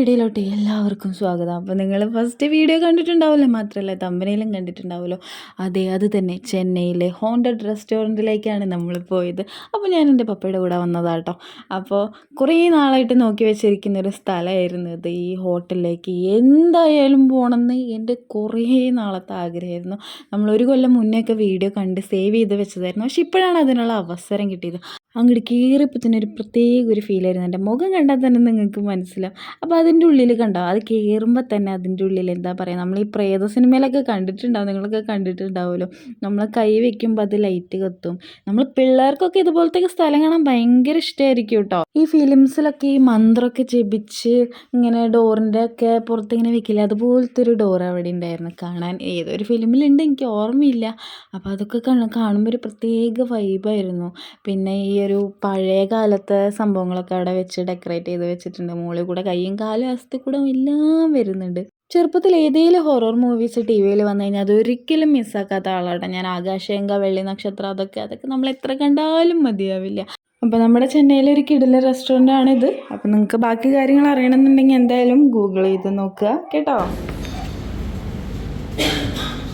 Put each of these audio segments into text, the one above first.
വീഡിയോയിലോട്ട് എല്ലാവർക്കും സ്വാഗതം. അപ്പോൾ നിങ്ങൾ ഫസ്റ്റ് വീഡിയോ കണ്ടിട്ടുണ്ടാവില്ലേ മാത്രമല്ല തമ്പനയിലും കണ്ടിട്ടുണ്ടാവുമല്ലോ. അതെ അത് തന്നെ. ചെന്നൈയിലെ ഹോണ്ടഡ് റെസ്റ്റോറന്റിലേക്കാണ് നമ്മൾ പോയത്. അപ്പോൾ ഞാൻ എന്റെ പപ്പയുടെ കൂടെ വന്നതാട്ടോ അപ്പോൾ കുറേ നാളായിട്ട് നോക്കി വെച്ചിരിക്കുന്ന ഒരു സ്ഥലമായിരുന്നു ഇത്. ഈ ഹോട്ടലിലേക്ക് എന്തായാലും പോകണമെന്ന് എന്റെ കുറേ നാളത്തെ ആഗ്രഹമായിരുന്നു. നമ്മൾ ഒരു കൊല്ലം മുന്നേ ഒക്കെ വീഡിയോ കണ്ട് സേവ് ചെയ്ത് വെച്ചതായിരുന്നു. പക്ഷെ ഇപ്പോഴാണ് അതിനുള്ള അവസരം കിട്ടിയത്. അങ്ങോട്ട് കയറിയപ്പോൾ തന്നെ ഒരു പ്രത്യേക ഒരു ഫീൽ ആയിരുന്നു. എന്റെ മുഖം കണ്ടാൽ തന്നെ നിങ്ങൾക്ക് മനസ്സിലാവും. അപ്പോൾ അതിന്റെ ഉള്ളിൽ കണ്ടോ? അത് കയറുമ്പോൾ തന്നെ അതിന്റെ ഉള്ളിൽ എന്താ പറയുക? നമ്മൾ ഈ പ്രേത സിനിമയിലൊക്കെ കണ്ടിട്ടുണ്ടാവും. നിങ്ങളൊക്കെ കണ്ടിട്ടുണ്ടാവുമല്ലോ. നമ്മൾ കൈ വെക്കുമ്പോൾ അത് ലൈറ്റ് കത്തും. നമ്മൾ പിള്ളേർക്കൊക്കെ ഇതുപോലത്തെ സ്ഥലം കാണാൻ ഭയങ്കര ഇഷ്ടമായിരിക്കും കേട്ടോ. ഈ ഫിലിംസിലൊക്കെ ഈ മന്ത്രമൊക്കെ ജപിച്ച് ഇങ്ങനെ ഡോറിന്റെ ഒക്കെ പുറത്തിങ്ങനെ വെക്കില്ല? അതുപോലത്തെ ഒരു ഡോർ അവിടെ ഉണ്ടായിരുന്നു കാണാൻ. ഏതൊരു ഫിലിമിലുണ്ട് എനിക്ക് ഓർമ്മയില്ല. അപ്പോൾ അതൊക്കെ കാണുമ്പോൾ ഒരു പ്രത്യേക വൈബായിരുന്നു പിന്നെ ഈ ഒരു പഴയ കാലത്തെ സംഭവങ്ങളൊക്കെ അവിടെ വെച്ച് ഡെക്കറേറ്റ് ചെയ്ത് വെച്ചിട്ടുണ്ട്. മുകളിൽ കൂടെ കൈയും കാലും അസ്ഥി കൂടെ എല്ലാം വരുന്നുണ്ട്. ചെറുപ്പത്തിൽ ഏതെങ്കിലും ഹൊറർ മൂവീസ് ടി വിയിൽ വന്നു കഴിഞ്ഞാൽ അതൊരിക്കലും മിസ്സാക്കാത്ത ആളാണ് ഞാൻ ആകാശഗംഗ വെള്ളി നക്ഷത്രം അതൊക്കെ അതൊക്കെ നമ്മൾ എത്ര കണ്ടാലും മതിയാവില്ല. അപ്പോൾ നമ്മുടെ ചെന്നൈയിലെ ഒരു കിടില റെസ്റ്റോറന്റ് ആണിത്. അപ്പോൾ നിങ്ങൾക്ക് ബാക്കി കാര്യങ്ങൾ അറിയണമെന്നുണ്ടെങ്കിൽ എന്തായാലും ഗൂഗിൾ ചെയ്ത് നോക്കുക. കേട്ടോ?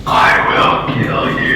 I will kill you.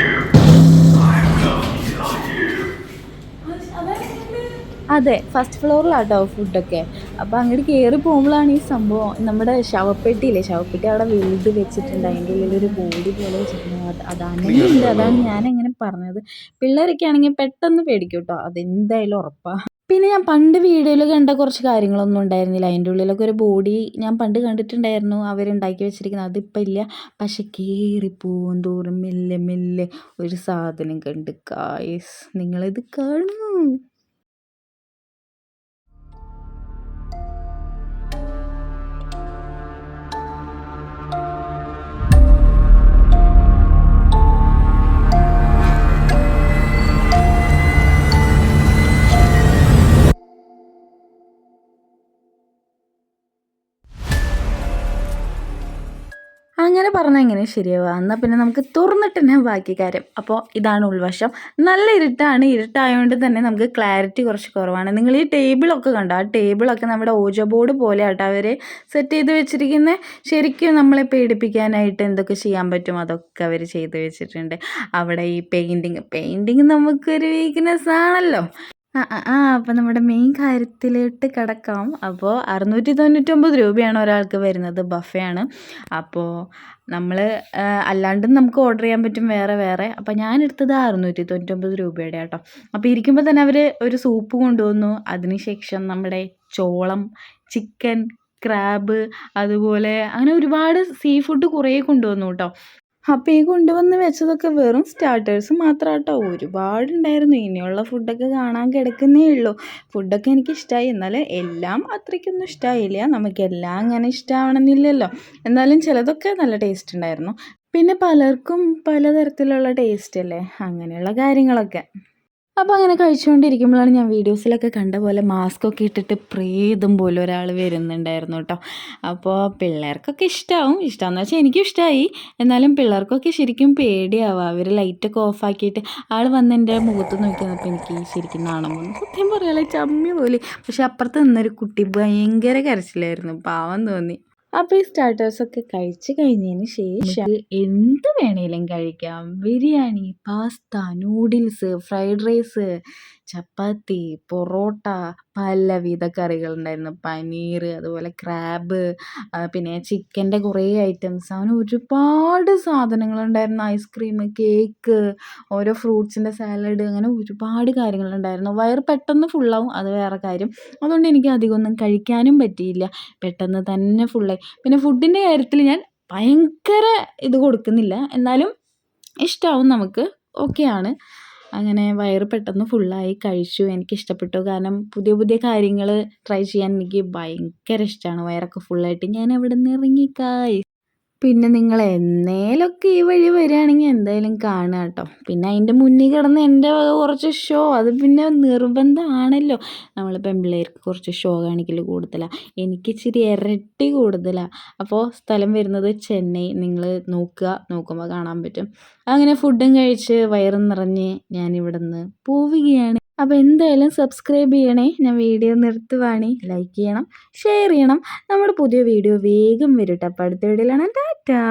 അതെ ഫസ്റ്റ് ഫ്ലോറിലാട്ടോ ഫുഡൊക്കെ അപ്പോൾ അങ്ങോട്ട് കയറി പോകുമ്പോഴാണ് ഈ സംഭവം. നമ്മുടെ ശവപ്പെട്ടിയില്ലേ ശവപ്പെട്ടി അവിടെ വലുത് വെച്ചിട്ടുണ്ട്. അതിന്റെ ഉള്ളിൽ ഒരു ബോഡി പോലെ വെച്ചിട്ടുണ്ട്. അതാണ് ഉണ്ട് അതാണ് ഞാൻ അങ്ങനെ പറഞ്ഞത്. പിള്ളേരൊക്കെ ആണെങ്കിൽ പെട്ടെന്ന് പേടിക്കും കേട്ടോ അതെന്തായാലും ഉറപ്പാണ് പിന്നെ ഞാൻ പണ്ട് വീഡിയോയിൽ കണ്ട കുറച്ച് കാര്യങ്ങളൊന്നും ഉണ്ടായിരുന്നില്ല. അതിന്റെ ഉള്ളിലൊക്കെ ഒരു ബോഡി ഞാൻ പണ്ട് കണ്ടിട്ടുണ്ടായിരുന്നു. അവരുണ്ടാക്കി വെച്ചിരിക്കുന്നത്. അതിപ്പോൾ ഇല്ല. പക്ഷെ കയറിപ്പോവും തോറും മെല്ലെ മെല്ലെ ഒരു സാധനം കണ്ട് കായസ് നിങ്ങളിത് കാണൂ. അങ്ങനെ പറഞ്ഞാൽ എങ്ങനെ ശരിയാവുക? എന്നാൽ പിന്നെ നമുക്ക് തുറന്നിട്ട് തന്നെ ബാക്കി കാര്യം. അപ്പോൾ ഇതാണ് ഉൾവശം. നല്ല ഇരുട്ടാണ്. ഇരുട്ടായതുകൊണ്ട് തന്നെ നമുക്ക് ക്ലാരിറ്റി കുറച്ച് കുറവാണ്. നിങ്ങൾ ഈ ടേബിളൊക്കെ കണ്ടോ? ആ ടേബിളൊക്കെ നമ്മുടെ ഓജ ബോർഡ് പോലെ ആട്ടോ അവർ സെറ്റ് ചെയ്ത് വെച്ചിരിക്കുന്നത് ശരിക്കും നമ്മളെ പേടിപ്പിക്കാനായിട്ട് എന്തൊക്കെ ചെയ്യാൻ പറ്റും അതൊക്കെ അവർ ചെയ്ത് വെച്ചിട്ടുണ്ട്. അവിടെ ഈ പെയിന്റിങ് പെയിന്റിങ് നമുക്കൊരു വീക്ക്നെസ് ആണല്ലോ. ആ ആ അപ്പോൾ നമ്മുടെ മെയിൻ കാര്യത്തിലോട്ട് കിടക്കാം. അപ്പോൾ അറുന്നൂറ്റി തൊണ്ണൂറ്റൊമ്പത് രൂപയാണ് ഒരാൾക്ക് വരുന്നത് ബഫയാണ്. അപ്പോൾ നമ്മൾ അല്ലാണ്ടും നമുക്ക് ഓർഡർ ചെയ്യാൻ പറ്റും വേറെ വേറെ. അപ്പോൾ ഞാൻ എടുത്തത് അറുന്നൂറ്റി തൊണ്ണൂറ്റൊമ്പത് രൂപയുടെ കേട്ടോ അപ്പോൾ ഇരിക്കുമ്പോൾ തന്നെ അവർ ഒരു സൂപ്പ് കൊണ്ടുവന്നു. അതിനുശേഷം നമ്മുടെ ചോളം ചിക്കൻ ക്രാബ് അതുപോലെ അങ്ങനെ ഒരുപാട് സീ ഫുഡ് കുറേ കൊണ്ടുവന്നു കേട്ടോ അപ്പോൾ ഈ കൊണ്ടുവന്ന് വെച്ചതൊക്കെ വെറും സ്റ്റാർട്ടേഴ്സ് മാത്രം കേട്ടോ ഒരുപാടുണ്ടായിരുന്നു. ഇനിയുള്ള ഫുഡൊക്കെ കാണാൻ കിടക്കുന്നേ ഉള്ളൂ. ഫുഡൊക്കെ എനിക്ക് ഇഷ്ടമായി എന്നാൽ എല്ലാം അത്രയ്ക്കൊന്നും ഇഷ്ടമായില്ല നമുക്കെല്ലാം അങ്ങനെ ഇഷ്ടമാവണമെന്നില്ലല്ലോ എന്നാലും ചിലതൊക്കെ നല്ല ടേസ്റ്റ് ഉണ്ടായിരുന്നു. പിന്നെ പലർക്കും പലതരത്തിലുള്ള ടേസ്റ്റ് അല്ലേ? അങ്ങനെയുള്ള കാര്യങ്ങളൊക്കെ. അപ്പോൾ അങ്ങനെ കഴിച്ചുകൊണ്ടിരിക്കുമ്പോഴാണ് ഞാൻ വീഡിയോസിലൊക്കെ കണ്ട പോലെ മാസ്ക് ഒക്കെ ഇട്ടിട്ട് പ്രേതം പോലെ ഒരാൾ വരുന്നുണ്ടായിരുന്നു കേട്ടോ. അപ്പോൾ പിള്ളേർക്കൊക്കെ ഇഷ്ടമാവും ഇഷ്ടമെന്ന് വെച്ചാൽ എനിക്കും ഇഷ്ടമായി എന്നാലും പിള്ളേർക്കൊക്കെ ശരിക്കും പേടിയാവുക അവർ ലൈറ്റൊക്കെ ഓഫാക്കിയിട്ട് ആൾ വന്ന് എന്റെ മുഖത്ത് നോക്കിയപ്പോൾ എനിക്ക് ശരിക്കും നാണം സത്യം പറയാലോ ചമ്മി പോലെ. പക്ഷെ അപ്പുറത്ത് നിന്നൊരു കുട്ടി ഭയങ്കര കരച്ചിലായിരുന്നു. പാവം തോന്നി. അപ്പോൾ ഈ സ്റ്റാർട്ടേഴ്സൊക്കെ കഴിച്ചു കഴിഞ്ഞതിന് ശേഷം എന്ത് വേണേലും കഴിക്കാം. Biryani pasta noodles fried rice chapati parotta പലവിധ കറികളുണ്ടായിരുന്നു. പനീർ അതുപോലെ ക്രാബ് പിന്നെ ചിക്കന്റെ കുറേ ഐറ്റംസ്. അങ്ങനെ ഒരുപാട് സാധനങ്ങളുണ്ടായിരുന്നു. ഐസ്ക്രീം കേക്ക് ഓരോ ഫ്രൂട്ട്സിന്റെ സാലഡ് അങ്ങനെ ഒരുപാട് കാര്യങ്ങളുണ്ടായിരുന്നു. വയർ പെട്ടെന്ന് ഫുള്ളാവും. അത് വേറെ കാര്യം. അതുകൊണ്ട് എനിക്ക് അധികമൊന്നും കഴിക്കാനും പറ്റിയില്ല. പെട്ടെന്ന് തന്നെ ഫുള്ളായി. പിന്നെ ഫുഡിന്റെ കാര്യത്തിൽ ഞാൻ ഭയങ്കര ഇത് കൊടുക്കുന്നില്ല. എന്നാലും ഇഷ്ടമാവും നമുക്ക്. ഓക്കെയാണ്. അങ്ങനെ വയറ് പെട്ടെന്ന് ഫുള്ളായി കഴിച്ചു. എനിക്ക് ഇഷ്ടപ്പെട്ടു കാരണം പുതിയ പുതിയ കാര്യങ്ങൾ ട്രൈ ചെയ്യാൻ എനിക്ക് ഭയങ്കര ഇഷ്ടമാണ് വയറൊക്കെ ഫുള്ളായിട്ട് ഞാൻ അവിടെ നിന്ന് ഇറങ്ങിക്കായ് പിന്നെ നിങ്ങൾ എന്നേലൊക്കെ ഈ വഴി വരികയാണെങ്കിൽ എന്തായാലും കാണുക കേട്ടോ. പിന്നെ അതിന്റെ മുന്നിൽ കിടന്ന് എന്റെ കുറച്ച് ഷോ അത് പിന്നെ നിർബന്ധമാണല്ലോ. നമ്മൾ പെമ്പിള്ളേർക്ക് കുറച്ച് ഷോ കാണിക്കൽ കൂടുതലാണ് എനിക്ക് ഇച്ചിരി ഇരട്ടി കൂടുതലാണ് അപ്പോൾ സ്ഥലം വരുന്നത് ചെന്നൈ. നിങ്ങൾ നോക്കുക. നോക്കുമ്പോൾ കാണാൻ പറ്റും. അങ്ങനെ ഫുഡും കഴിച്ച് വയറും നിറഞ്ഞ് ഞാനിവിടെ നിന്ന് പോവുകയാണ്. അപ്പോൾ എന്തായാലും സബ്സ്ക്രൈബ് ചെയ്യണേ. ഞാൻ വീഡിയോ നിർത്തുവാണേ. ലൈക്ക് ചെയ്യണം ഷെയർ ചെയ്യണം. നമ്മുടെ പുതിയ വീഡിയോ വേഗം വരും കേട്ടോ അപ്പോൾ അടുത്ത വീഡിയോയിലാണ് ടാറ്റാ.